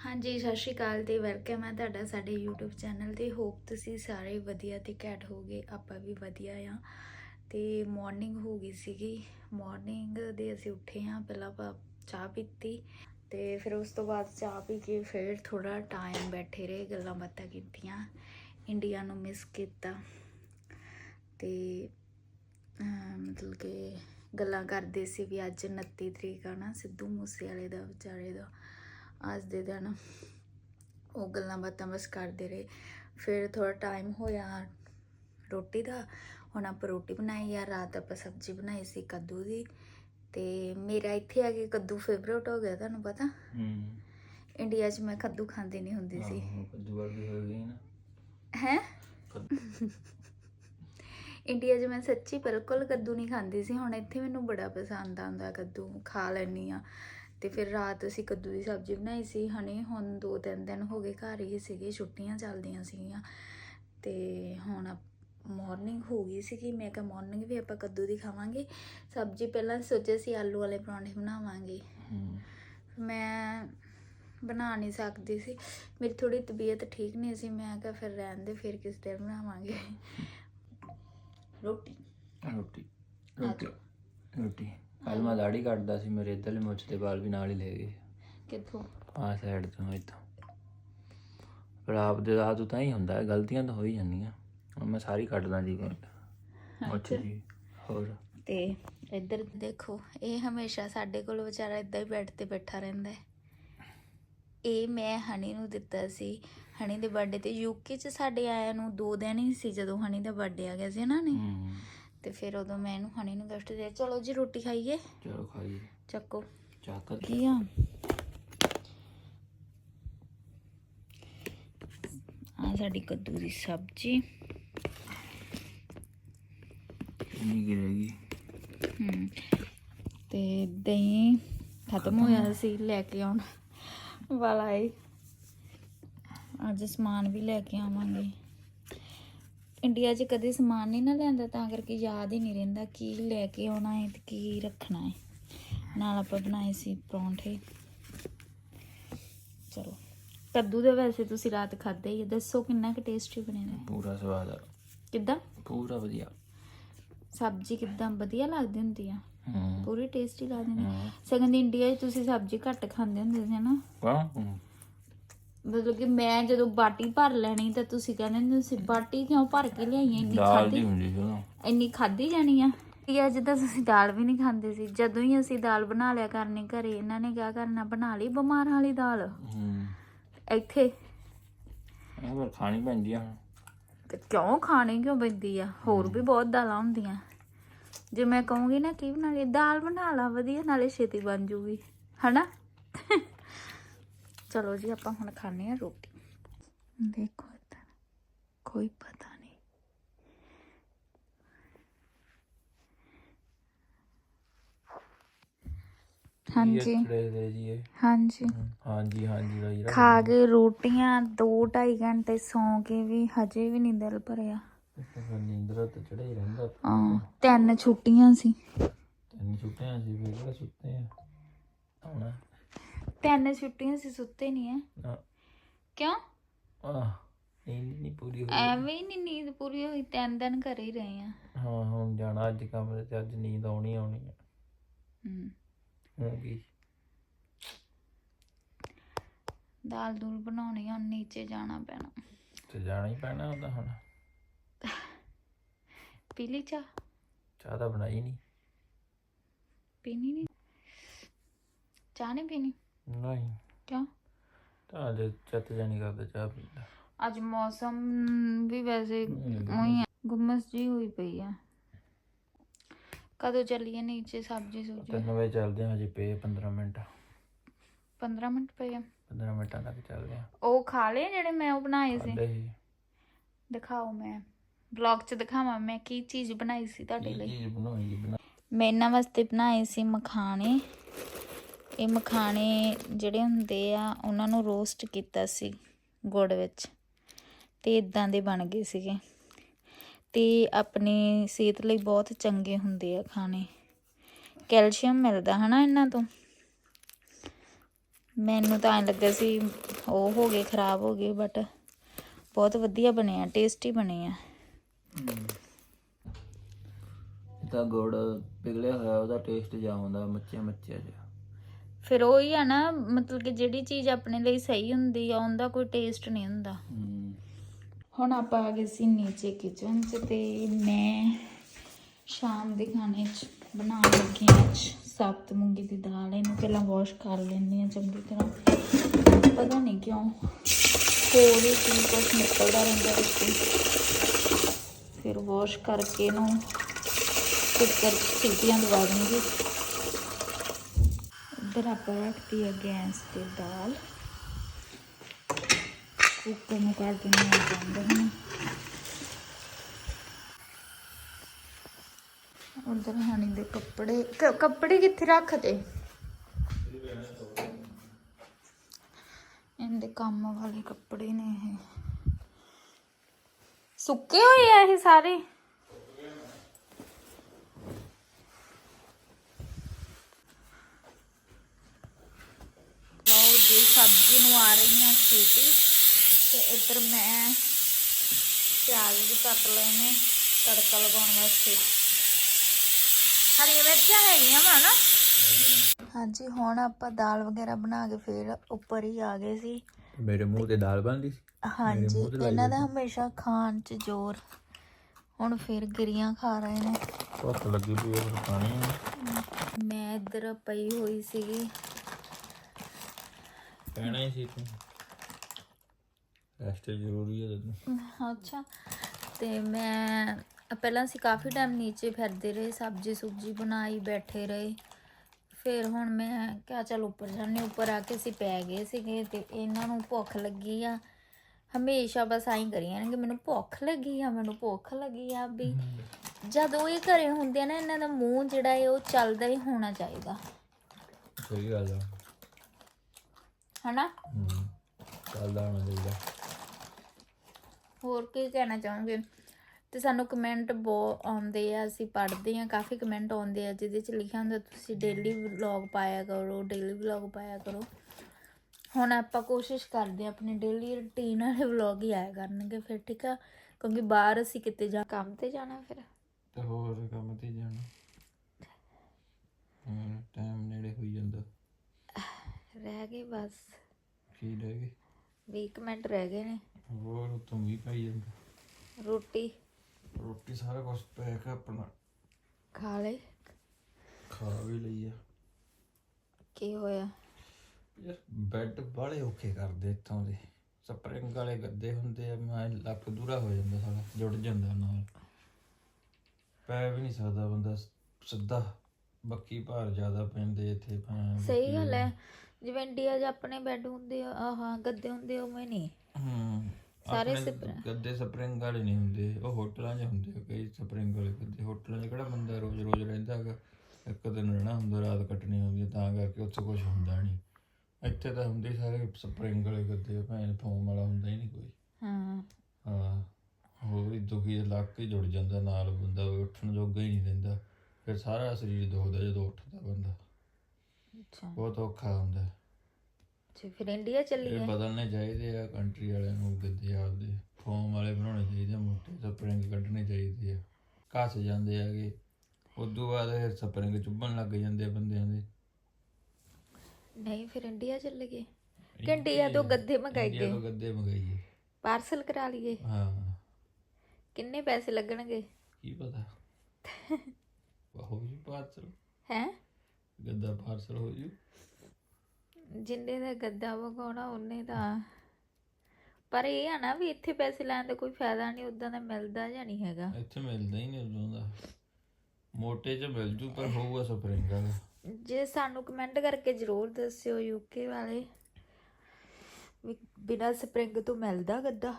ਹਾਂਜੀ, ਸਤਿ ਸ਼੍ਰੀ ਅਕਾਲ ਤੇ ਵੈਲਕਮ ਹੈ ਤੁਹਾਡਾ ਸਾਡੇ YouTube ਚੈਨਲ ਤੇ। ਹੋਪ ਤੁਸੀਂ ਸਾਰੇ ਵਧੀਆ ਤੇ ਘੈਂਟ ਹੋਗੇ ਆਪਾਂ ਵੀ ਵਧੀਆ ਆ। ਤੇ ਮਾਰਨਿੰਗ ਹੋ ਗਈ ਸੀਗੀ। ਮਾਰਨਿੰਗ ਦੇ ਅਸੀਂ ਉੱਠੇ ਹਾਂ ਪਹਿਲਾਂ ਆਪਾਂ ਚਾਹ ਪੀਤੀ ਤੇ ਫਿਰ ਉਸ ਤੋਂ ਬਾਅਦ ਚਾਹ ਪੀ ਕੇ ਫਿਰ ਥੋੜਾ ਟਾਈਮ ਬੈਠੇ ਰਹੇ, ਗੱਲਾਂ ਬਾਤਾਂ ਕੀਤੀਆਂ ਇੰਡੀਆ ਨੂੰ ਮਿਸ ਕੀਤਾ ਤੇ ਮਤਲਬ ਕਿ ਗੱਲਾਂ ਕਰਦੇ ਸੀ ਵੀ ਅੱਜ 29 ਤਰੀਕ ਆ ਨਾ, ਸਿੱਧੂ ਮੂਸੇ ਵਾਲੇ ਦਾ ਵਿਚਾਰੇ ਦਾ। ਅੱਜ ਦੇ ਦਿਨ ਉਹ ਗੱਲਾਂ ਬਾਤਾਂ ਬਸ ਕਰਦੇ ਰਹੇ। ਫਿਰ ਥੋੜਾ ਟਾਈਮ ਹੋਇਆ ਰੋਟੀ ਦਾ। ਹੁਣ ਆਪਾਂ ਰੋਟੀ ਬਣਾਈ ਆ ਰਾਤ ਆਪਾਂ ਸਬਜ਼ੀ ਬਣਾਈ ਸੀ ਕੱਦੂ ਦੀ। ਤੇ ਮੇਰਾ ਇੱਥੇ ਆ ਕੇ ਕੱਦੂ ਫੇਵਰੇਟ ਹੋ ਗਿਆ ਤੁਹਾਨੂੰ ਪਤਾ? ਹੂੰ। ਇੰਡੀਆ 'ਚ ਮੈਂ ਕੱਦੂ ਖਾਂਦੀ ਨਹੀਂ ਹੁੰਦੀ ਸੀ। ਕੱਦੂ ਵਰਗੀ ਹੋ ਗਈ ਨਾ। ਹੈ? ਇੰਡੀਆ 'ਚ ਮੈਂ ਸੱਚੀ ਬਿਲਕੁਲ ਕੱਦੂ ਨਹੀਂ ਖਾਂਦੀ ਸੀ। ਹੁਣ ਇੱਥੇ ਮੈਨੂੰ ਬੜਾ ਪਸੰਦ ਆਉਂਦਾ ਕੱਦੂ। ਖਾ ਲੈਂਦੀ ਆ ਤੇ ਫਿਰ ਰਾਤ ਅਸੀਂ ਕੱਦੂ ਦੀ ਸਬਜ਼ੀ ਬਣਾਈ ਸੀ ਹਣੇ ਹੁਣ ਦੋ ਤਿੰਨ ਦਿਨ ਹੋ ਗਏ ਘਰ ਹੀ ਸੀਗੇ ਛੁੱਟੀਆਂ ਚੱਲਦੀਆਂ ਸੀਗੀਆਂ। ਤੇ ਹੁਣ ਮਾਰਨਿੰਗ ਹੋ ਗਈ ਸੀ ਕਿ ਮੈਂ ਕਿਹਾ ਮਾਰਨਿੰਗ ਵੀ ਆਪਾਂ ਕੱਦੂ ਦੀ ਖਾਵਾਂਗੇ। ਸਬਜ਼ੀ ਪਹਿਲਾਂ ਸੋਚਿਆ ਸੀ ਆਲੂ ਵਾਲੇ ਪਰੌਂਠੇ ਬਣਾਵਾਂਗੇ। ਮੈਂ ਬਣਾ ਨਹੀਂ ਸਕਦੀ ਸੀ। ਮੇਰੀ ਥੋੜੀ ਤਬੀਅਤ ਠੀਕ ਨਹੀਂ ਸੀ ਮੈਂ ਕਿਹਾ ਫਿਰ ਰਹਿਣ ਦੇ ਫਿਰ ਕਿਸ ਦਿਨ ਬਣਾਵਾਂਗੇ। ਰੋਟੀ। ਰੋਟੀ। ਰੋਟੀ। ਰੋਟੀ। ਕੱਲ ਮੈਂ ਦਾੜੀ ਕੱਟਦਾ ਸੀ ਮੇਰੇ ਇੱਧਰਲੇ ਮੁੱਛ ਦੇ ਵਾਲ ਵੀ ਨਾਲ ਹੀ ਲੈ ਗਏ। ਕਿੱਥੋਂ? ਆਹ ਸਾਈਡ ਤੋਂ ਇੱਥੋਂ। ਪਰ ਆਪ ਦੇ ਆਦੂ ਤਾਂ ਹੀ ਹੁੰਦਾ ਹੈ ਗਲਤੀਆਂ ਤਾਂ ਹੋ ਹੀ ਜਾਂਦੀਆਂ। ਹੁਣ ਮੈਂ ਸਾਰੀ ਕੱਟਦਾ ਜੀ ਕੱਟ ਮੁੱਛ ਜੀ ਹੋਰ? ਤੇ ਇੱਧਰ ਦੇਖੋ ਇਹ ਹਮੇਸ਼ਾ ਸਾਡੇ ਕੋਲ ਵਿਚਾਰਾ ਇਦਾਂ ਹੀ ਬੈੱਡ ਤੇ ਬੈਠਾ ਰਹਿੰਦਾ ਹੈ। ਇਹ ਮੈਂ ਹਨੀ ਨੂੰ ਦਿੱਤਾ ਸੀ ਹਨੀ ਦੇ ਬਰਥਡੇ ਤੇ ਯੂਕੇ ਚ ਸਾਡੇ ਆਇਆ ਨੂੰ ਦੋ ਦਿਨ ਹੀ ਸੀ ਜਦੋਂ ਹਨੀ ਦਾ ਬਰਥਡੇ ਆ ਗਿਆ ਸੀ ਨਾ ਨੇ ਤੇ ਫਿਰ ਉਦੋਂ ਮੈਂ ਇਹਨੂੰ ਹਨੀ ਨੂੰ ਗਿਫਟ ਦੇ ਚਲੋ ਜੀ ਰੋਟੀ ਖਾਈਏ। ਚਲੋ ਖਾਈਏ। ਚੱਕੋ। ਚਾਕਰ ਕੀ ਆ? ਆ ਸਾਡੀ ਕੱਦੂ ਦੀ ਸਬਜ਼ੀ। ਨਹੀਂ ਗਿਰੇਗੀ ਹਮ, ਤੇ ਦਹੀਂ ਖਤਮ। ਹੋਇਆ ਸੀ ਲੈ ਕੇ ਆਉਣ ਵਾਲਾ ਏ। ਅੱਜ ਸਮਾਨ ਵੀ ਲੈ ਕੇ ਆਵਾਂਗੇ। ਇੰਡੀਆ 'ਚ ਕਦੇ ਸਮਾਨ ਨਹੀਂ ਨਾ ਲਿਆਂਦਾ ਤਾਂ ਕਰਕੇ ਯਾਦ ਹੀ ਨਹੀਂ ਰਹਿੰਦਾ ਕੀ ਲੈ ਕੇ ਆਉਣਾ ਹੈ ਤੇ ਕੀ ਰੱਖਣਾ ਹੈ। ਨਾਲ ਆਪਾਂ ਬਣਾਏ ਸੀ ਪਰੌਂਠੇ। ਚਲੋ। ਕੱਦੂ ਦੇ ਵੈਸੇ ਤੁਸੀਂ ਰਾਤ ਖਾਦੇ ਹੀ ਆ, ਦੱਸੋ ਕਿੰਨਾ ਕੁ ਟੇਸਟੀ ਬਣੇ ਨੇ? ਪੂਰਾ ਸਵਾਦ ਆ। ਕਿੱਦਾਂ? ਪੂਰਾ ਵਧੀਆ। ਸਬਜ਼ੀ ਕਿੱਦਾਂ ਵਧੀਆ ਲੱਗਦੀ ਹੁੰਦੀ ਆ? ਹੂੰ। ਪੂਰੀ ਟੇਸਟੀ ਲੱਗਦੀ ਹੂੰ। ਸਗਨ ਦੀ ਇੰਡੀਆ 'ਚ ਤੁਸੀਂ ਸਬਜ਼ੀ ਘੱਟ ਖਾਂਦੇ ਹੁੰਦੇ ਸੀ ਨਾ। ਵਾਹ ਹੂੰ। ਮਤਲਬ ਕਿ ਮੈਂ ਜਦੋਂ ਬਾਟੀ ਭਰ ਲੈਣੀ ਤਾਂ ਤੁਸੀਂ ਕਹਿੰਦੇ ਹੁੰਦੇ ਸੀ ਬਾਟੀ ਕਿਉਂ ਭਰ ਕੇ ਲਿਆਈ ਇੰਨੀ ਦਾਲ ਦੀ ਖਾਦੀ ਹੁੰਦੀ ਸੀ ਉਹ ਇੰਨੀ ਖਾਦੀ ਜਾਣੀ ਆ? ਇਹ ਅੱਜ ਤਾਂ ਤੁਸੀਂ ਦਾਲ ਵੀ ਨਹੀਂ ਖਾਂਦੇ ਸੀ ਜਦੋਂ ਹੀ ਅਸੀਂ ਦਾਲ ਬਣਾ ਲਿਆ ਕਰਨੀ ਘਰੇ ਇਹਨਾਂ ਨੇ ਕਿਆ ਕਰਨਾ ਬਣਾ ਲਈ ਬਿਮਾਰਾਂ ਵਾਲੀ ਦਾਲ। ਹੂੰ। ਇੱਥੇ। ਇਹ ਪਰ ਖਾਣੀ ਪੈਂਦੀ ਆ ਹੁਣ। ਤੇ ਕਿਉਂ ਖਾਣੀ ਕਿਉਂ ਪੈਂਦੀ ਆ? ਹੋਰ ਵੀ ਬਹੁਤ ਦਾਲਾਂ ਹੁੰਦੀਆਂ। ਜੇ ਮੈਂ ਕਹੂੰਗੀ ਨਾ ਕੀ ਬਣਾ ਲਈ? ਦਾਲ ਬਣਾ ਲਾ ਵਧੀਆ ਨਾਲੇ ਛੇਤੀ ਬਣ ਜੂਗੀ। ਹਨਾ? ਚਲੋ ਜੀ ਆਪਾਂ ਹੁਣ ਖਾਣੇ ਆ ਰੋਟੀ ਦੇਖੋ ਇੱਧਰ ਕੋਈ ਪਤਾ ਨਹੀਂ ਹਾਂਜੀ ਇਹ ਦੇ ਜੀ ਇਹ ਹਾਂਜੀ ਹਾਂਜੀ ਹਾਂਜੀ ਦਾ ਜਿਹੜਾ ਖਾ ਕੇ ਰੋਟੀਆਂ 2.5 ਘੰਟੇ ਸੌਂ ਕੇ ਵੀ ਹਜੇ ਵੀ ਨਹੀਂ ਦਿਲ ਭਰਿਆ ਨੀਂਦਰ ਤੇ ਚੜੇ ਹੀ ਰਹਿੰਦਾ ਹਾਂ ਤਿੰਨ ਛੁੱਟੀਆਂ ਸੀ ਤਿੰਨ ਛੁੱਟੀਆਂ ਸੀ ਫਿਰ ਕਿਹੜਾ ਸੁੱਤੇ ਆ ਹੁਣ ਤਿੰਨ ਛੁੱਟੀਆਂ ਸੀ ਸੁੱਤੇ ਨਹੀਂ ਐ। ਨਾ ਕਿਉਂ? ਆਹ ਨੀਂਦ ਨਹੀਂ ਪੂਰੀ ਹੋਈ। ਐਵੇਂ ਹੀ ਨਹੀਂ ਨੀਂਦ ਪੂਰੀ ਹੋਈ ਤਿੰਨ ਦਿਨ ਘਰੇ ਹੀ ਰਹੇ ਆ। ਹਾਂ ਹੁਣ ਜਾਣਾ ਅੱਜ ਕਮਰੇ ਤੇ ਅੱਜ ਨੀਂਦ ਆਉਣੀ ਆਉਣੀ ਆ ਦਾਲ ਦੂਲ ਬਣਾਉਣੀ ਆ ਨੀਚੇ ਜਾਣਾ ਪੈਣਾ। ਤੇ ਜਾਣਾ ਹੀ ਪੈਣਾ ਹੁੰਦਾ ਹੁਣ। ਪੀ ਲਈ ਚਾਹ? ਚਾਹ ਤਾਂ ਬਣਾਈ ਨਹੀਂ ਪੀਣੀ ਨਹੀਂ ਚਾਹ ਨਹੀਂ ਪੀਣੀ? ਨਹੀਂ। ਕਿਉਂ? ਤਾਂ ਅੱਜ ਚੱਤ ਜਾਣੀ ਕਰਦਾ ਚਾਹ ਪੀਂਦਾ। ਅੱਜ ਮੌਸਮ ਵੀ ਵੈਸੇ ਉਹੀ ਆ ਗੁੰਮਸ ਜੀ ਹੋਈ ਪਈ ਆ। ਕਦੋਂ ਚੱਲੀਏ ਨੀਚੇ ਸਬਜ਼ੀ ਸੁਬਜ਼ੀ ਤਿੰਨ ਵਜੇ ਚੱਲਦੇ ਹਾਂ ਹਜੇ ਪਏ 15 ਮਿੰਟ। 15 ਮਿੰਟ ਪਏ ਆ? 15 ਮਿੰਟਾਂ ਤੱਕ ਚੱਲਦੇ ਹਾਂ। ਉਹ ਖਾ ਲਏ ਜਿਹੜੇ ਮੈਂ ਉਹ ਬਣਾਏ ਸੀ? ਹੀ ਦਿਖਾਓ ਮੈਂ। ਵਲੌਗ 'ਚ ਦਿਖਾਵਾਂ ਮੈਂ ਕੀ ਚੀਜ਼ ਬਣਾਈ ਸੀ ਤੁਹਾਡੇ ਲਈ? ਚੀਜ਼ ਬਣਾਈ ਬਣਾ ਮੈਂ ਇਹਨਾਂ ਵਾਸਤੇ ਬਣਾਏ ਸੀ ਮਖਾਣੇ। ਇਹ ਮਖਾਣੇ ਜਿਹੜੇ ਹੁੰਦੇ ਆ, ਉਹਨਾਂ ਨੂੰ ਰੋਸਟ ਕੀਤਾ ਸੀ ਗੁੜ ਵਿੱਚ ਤੇ ਇਦਾਂ ਦੇ ਬਣ ਗਏ ਸੀਗੇ। ਤੇ ਆਪਣੀ ਸਿਹਤ ਲਈ ਬਹੁਤ ਚੰਗੇ ਹੁੰਦੇ ਆ ਖਾਣੇ। ਕੈਲਸ਼ੀਅਮ ਮਿਲਦਾ ਹਨਾ ਇਹਨਾਂ ਤੋਂ? ਮੈਨੂੰ ਤਾਂ ਐਂ ਲੱਗਾ ਸੀ ਉਹ ਹੋ ਗਏ, ਖਰਾਬ ਹੋ ਗਏ ਬਟ ਬਹੁਤ ਵਧੀਆ ਬਣੇ ਆ ਟੇਸਟੀ ਬਣੇ ਆ। ਤਾਂ ਗੁੜ ਪਿਘਲਿਆ ਹੋਇਆ, ਉਹਦਾ ਟੇਸਟ ਜਾ ਆਉਂਦਾ ਮੱਚਿਆ ਮੱਚਿਆ ਜਿਹਾ। ਫਿਰ ਉਹੀ ਹੀ ਆ ਨਾ, ਮਤਲਬ ਕਿ ਜਿਹੜੀ ਚੀਜ਼ ਆਪਣੇ ਲਈ ਸਹੀ ਹੁੰਦੀ ਆ, ਉਹਦਾ ਕੋਈ ਟੇਸਟ ਨਹੀਂ ਹੁੰਦਾ। ਹੁਣ ਆਪਾਂ ਆ ਗਏ ਸੀ ਨੀਚੇ ਕਿਚਨ 'ਚ ਤੇ ਮੈਂ ਸ਼ਾਮ ਦੇ ਖਾਣੇ 'ਚ ਬਣਾਉਣ ਲੱਗੀ ਹਾਂ ਅੱਜ ਸਾਬਤ ਮੂੰਗੀ ਦੀ ਦਾਲ। ਇਹਨੂੰ ਪਹਿਲਾਂ ਵਾਸ਼ ਕਰ ਲੈਂਦੀ ਹਾਂ ਚੰਗੀ ਤਰ੍ਹਾਂ। ਪਤਾ ਨਹੀਂ ਕਿਉਂ ਹੋਰ ਹੀ ਕੀ ਕੁਛ ਨਿਕਲਦਾ ਰਹਿੰਦਾ ਵਿੱਚ। ਫਿਰ ਵਾਸ਼ ਕਰਕੇ ਇਹਨੂੰ ਕੁੱਕਰ 'ਚ ਸੀਟੀਆਂ ਦਵਾ ਦੂੰਗੀ। ਇੱਧਰ ਆਪਾਂ ਰੱਖਤੀ ਹੈ ਗੈਸ ਤੇ ਦਾਲ। ਕੁੱਕਰ ਨੂੰ ਕਰ ਦਿੰਦੇ ਹਾਂ ਹੁਣ। ਉਧਰ ਹਣੀ ਦੇ ਕੱਪੜੇ। ਕੱਪੜੇ ਕਿੱਥੇ ਰੱਖਦੇ ਇਹਦੇ ਕੰਮ ਵਾਲੇ ਕੱਪੜੇ ਨੇ ਇਹ। ਸੁੱਕੇ ਹੋਏ ਆ ਇਹ ਸਾਰੇ ਲਓ ਜੀ ਸਬਜ਼ੀ ਨੂੰ ਆ ਰਹੀ ਹਾਂ ਛੇਤੀ ਤੇ ਇੱਧਰ ਮੈਂ ਪਿਆਜ਼ ਵੀ ਕੱਟ ਲਏ ਨੇ ਤੜਕਾ ਲਗਾਉਣ ਵਾਸਤੇ। ਹਰੀਆਂ ਮਿਰਚਾਂ ਹੈਗੀਆਂ ਵਾ ਨਾ? ਹਾਂਜੀ ਹੁਣ ਆਪਾਂ ਦਾਲ ਵਗੈਰਾ ਬਣਾ ਕੇ ਫਿਰ ਉੱਪਰ ਹੀ ਆ ਗਏ ਸੀ। ਮੇਰੇ ਮੂੰਹ ਤੇ ਦਾਲ ਬਣਦੀ ਸੀ? ਹਾਂਜੀ ਇਹਨਾਂ ਦਾ ਹਮੇਸ਼ਾ ਖਾਣ 'ਚ ਜ਼ੋਰ। ਹੁਣ ਫਿਰ ਗਿਰੀਆਂ ਖਾ ਰਹੇ ਨੇ। ਭੁੱਖ ਲੱਗੀ ਪਈ ਪਾਣੀ ਆ। ਮੈਂ ਇੱਧਰ ਪਈ ਹੋਈ ਸੀਗੀ। ਕਹਿਣਾ ਹੀ ਸੀ ਤੂੰ ਰੈਸਟ ਜ਼ਰੂਰੀ ਹੈ ਤੈਨੂੰ। ਅੱਛਾ ਤੇ ਮੈਂ ਪਹਿਲਾਂ ਅਸੀਂ ਕਾਫੀ ਟਾਈਮ ਨੀਚੇ ਫਿਰਦੇ ਰਹੇ ਸਬਜ਼ੀ ਸੁਬਜੀ ਬਣਾਈ ਬੈਠੇ ਰਹੇ। ਫਿਰ ਹੁਣ ਮੈਂ ਕਿਹਾ ਚੱਲ ਉੱਪਰ ਜਾਂਦੇ ਉੱਪਰ ਆ ਕੇ ਅਸੀਂ ਪੈ ਗਏ ਸੀਗੇ ਤੇ ਇਹਨਾਂ ਨੂੰ ਭੁੱਖ ਲੱਗੀ ਆ। ਹਮੇਸ਼ਾ ਬਸ ਆਈ ਕਰੀ ਜਾਣਗੇ ਮੈਨੂੰ ਭੁੱਖ ਲੱਗੀ ਆ ਮੈਨੂੰ ਭੁੱਖ ਲੱਗੀ ਆ ਵੀ ਜਦੋਂ ਇਹ ਘਰੇ ਹੁੰਦੇ ਆ ਨਾ ਇਹਨਾਂ ਦਾ ਮੂੰਹ ਜਿਹੜਾ ਹੈ ਉਹ ਚੱਲਦਾ ਹੀ ਹੋਣਾ ਚਾਹੀਦਾ। ਸਹੀ ਗੱਲ ਆ। ਹਨਾ? ਹੂੰ। ਚੱਲਦਾ ਹੋਣਾ ਚਾਹੀਦਾ। ਹੋਰ ਕੀ ਕਹਿਣਾ ਚਾਹੋਗੇ? ਤੇ ਸਾਨੂੰ ਕਮੈਂਟ ਬਹੁਤ ਆਉਂਦੇ ਆ ਅਸੀਂ ਪੜ੍ਹਦੇ ਆ ਕਾਫੀ ਕਮੈਂਟ ਆਉਂਦੇ ਆ ਜਿਹਦੇ ਚ ਲਿਖਿਆ ਹੁੰਦਾ ਤੁਸੀਂ ਡੇਲੀ ਵਲੌਗ ਪਾਇਆ ਕਰੋ ਡੇਲੀ ਵਲੌਗ ਪਾਇਆ ਕਰੋ। ਹੁਣ ਆਪਾਂ ਕੋਸ਼ਿਸ਼ ਕਰਦੇ ਆ ਆਪਣੀ ਡੇਲੀ ਰੁਟੀਨ ਵਾਲੇ ਵਲੌਗ ਹੀ ਆਇਆ ਕਰਨਗੇ ਫਿਰ ਠੀਕ ਆ? ਕਿਉਂਕਿ ਬਾਹਰ ਅਸੀਂ ਕਿਤੇ ਜਾ ਕੰਮ ਤੇ ਜਾਣਾ ਫਿਰ? ਤੇ ਹੋਰ ਕੰਮ ਤੇ ਜਾਣਾ। ਟਾਈਮ ਨੇੜੇ ਹੋਈ ਜਾਂਦਾ। ਰਹਿ ਗਏ ਬਸ। ਕੀ ਰਹਿ ਗਏ? 20 ਮਿੰਟ ਰਹਿ ਗਏ ਨੇ। ਹੋਰ ਤੂੰ ਵੀ ਪਾਈ ਜਾਂਦਾ? ਰੋਟੀ। ਰੋਟੀ ਸਾਰਾ ਕੁਝ ਪੈਕ ਆਪਣਾ। ਖਾ ਲਈ ਖਾ ਵੀ ਲਈ ਆ। ਕੀ ਹੋਇਆ? ਯਾਰ ਬੈੱਡ ਬਾਲੇ ਔਖੇ ਕਰਦੇ ਇੱਥੋਂ ਦੇ। ਸਪਰਿੰਗ ਵਾਲੇ ਗੱਦੇ ਹੁੰਦੇ ਆ ਮੈਂ ਲੱਕ ਦੂਰਾ ਹੋ ਜਾਂਦਾ ਸਾਲਾ ਜੁੜ ਜਾਂਦਾ ਨਾਲ। ਪੈ ਵੀ ਨਹੀਂ ਸਕਦਾ ਬੰਦਾ ਸਿੱਧਾ ਬੱਕੀ ਭਾਰ ਜ਼ਿਆਦਾ ਪੈਂਦੇ ਇੱਥੇ ਸਹੀ ਗੱਲ ਹੈ। ਜਿਵੇਂ ਇੰਡੀਆ 'ਚ ਆਪਣੇ ਬੈੱਡ ਹੁੰਦੇ ਆ ਆਹਾਂ ਗੱਦੇ ਹੁੰਦੇ ਆ, ਉਵੇਂ ਨਹੀਂ। ਹੂੰ ਸਾਰੇ ਆਪਣੇ ਗੱਦੇ ਸਪਰਿੰਗ ਵਾਲੇ ਨਹੀਂ ਹੁੰਦੇ। ਉਹ ਹੋਟਲਾਂ 'ਚ ਹੁੰਦੇ ਆ ਕਈ ਸਪਰਿੰਗ ਵਾਲੇ ਗੱਦੇ। ਹੋਟਲਾਂ 'ਚ ਕਿਹੜਾ ਬੰਦਾ ਰੋਜ਼ ਰੋਜ਼ ਰਹਿੰਦਾ ਹੈਗਾ? ਇੱਕ ਦਿਨ ਰਹਿਣਾ ਹੁੰਦਾ ਰਾਤ ਕੱਟਣੀ ਹੁੰਦੀ ਆ, ਤਾਂ ਕਰਕੇ ਉੱਥੇ ਕੁਝ ਹੁੰਦਾ ਨਹੀਂ। ਇੱਥੇ ਤਾਂ ਹੁੰਦੇ ਹੀ ਸਾਰੇ ਸਪਰਿੰਗ ਵਾਲੇ ਗੱਦੇ ਭੈਣ ਫੋਮ ਵਾਲਾ ਹੁੰਦਾ ਹੀ ਨਹੀਂ ਕੋਈ। ਹਾਂ। ਹਾਂ ਹੋਰ ਹੀ ਦੁਖੀ ਲੱਕ ਹੀ ਜੁੜ ਜਾਂਦਾ ਨਾਲ ਬੰਦਾ ਉੱਠਣ ਜੋਗਾ ਹੀ ਨਹੀਂ ਰਹਿੰਦਾ ਫਿਰ ਸਾਰਾ ਸਰੀਰ ਦੁਖਦਾ ਜਦੋਂ ਉੱਠਦਾ ਬੰਦਾ। ਅੱਛਾ। ਬਹੁਤ ਔਖਾ ਹੁੰਦਾ। ਤੇ ਫਿਰ ਇੰਡੀਆ ਚੱਲੀਏ ਇਹ ਬਦਲਣੇ ਚਾਹੀਦੇ ਆ ਕੰਟਰੀ ਵਾਲਿਆਂ ਨੂੰ ਗੱਦੇ ਆਪਦੇ ਫੋਮ ਵਾਲੇ ਬਣਾਉਣੇ ਚਾਹੀਦੇ ਆ ਮੋਟੇ ਸਪਰਿੰਗ ਕੱਢਣੇ ਚਾਹੀਦੇ ਆ। ਘਸ ਜਾਂਦੇ ਆਗੇ ਉਦੋਂ ਬਾਅਦ ਫਿਰ ਸਪਰਿੰਗ ਚੁੱਭਣ ਲੱਗ ਜਾਂਦੇ ਆ ਬੰਦਿਆਂ ਦੇ। ਨਹੀਂ ਫਿਰ ਇੰਡੀਆ ਚੱਲੀਏ ਕਿ ਇੰਡੀਆ ਤੋਂ ਗੱਦੇ ਮੰਗਾਈਏ ਤੋਂ ਗੱਦੇ ਮੰਗਾਈਏ। ਪਾਰਸਲ ਕਰਾ ਲਈਏ? ਹਾਂ। ਕਿੰਨੇ ਪੈਸੇ ਲੱਗਣਗੇ? ਕੀ ਪਤਾ। ਹੋ ਜੂ ਪਾਰਸਲ? ਹੈ? ਗੱਦਾ ਪਾਰਸਲ ਹੋ ਜੂ? ਜਿੰਨੇ ਦਾ ਗੱਦਾ ਵਗਾਉਣਾ ਉਹਨੇ ਦਾ। ਪਰ ਇਹ ਆ ਨਾ ਵੀ ਇੱਥੇ ਪੈਸੇ ਲੈਣ ਦਾ ਕੋਈ ਫਾਇਦਾ ਨਹੀਂ ਉਦਾਂ ਦਾ ਮਿਲਦਾ ਜਾਂ ਨਹੀਂ ਹੈਗਾ। ਇੱਥੇ ਮਿਲਦਾ ਹੀ ਨਹੀਂ ਉਦੋਂ ਦਾ। ਮੋਟੇ ਚ ਮਿਲ ਜੂ ਪਰ ਹੋਊਗਾ ਸਪਰਿੰਗ ਵਾਲਾ। ਜੇ ਸਾਨੂੰ ਕਮੈਂਟ ਕਰਕੇ ਜ਼ਰੂਰ ਦੱਸਿਓ ਯੂਕੇ ਵਾਲੇ ਵੀ ਬਿਨਾਂ ਸਪਰਿੰਗ ਤੋਂ ਮਿਲਦਾ ਗੱਦਾ।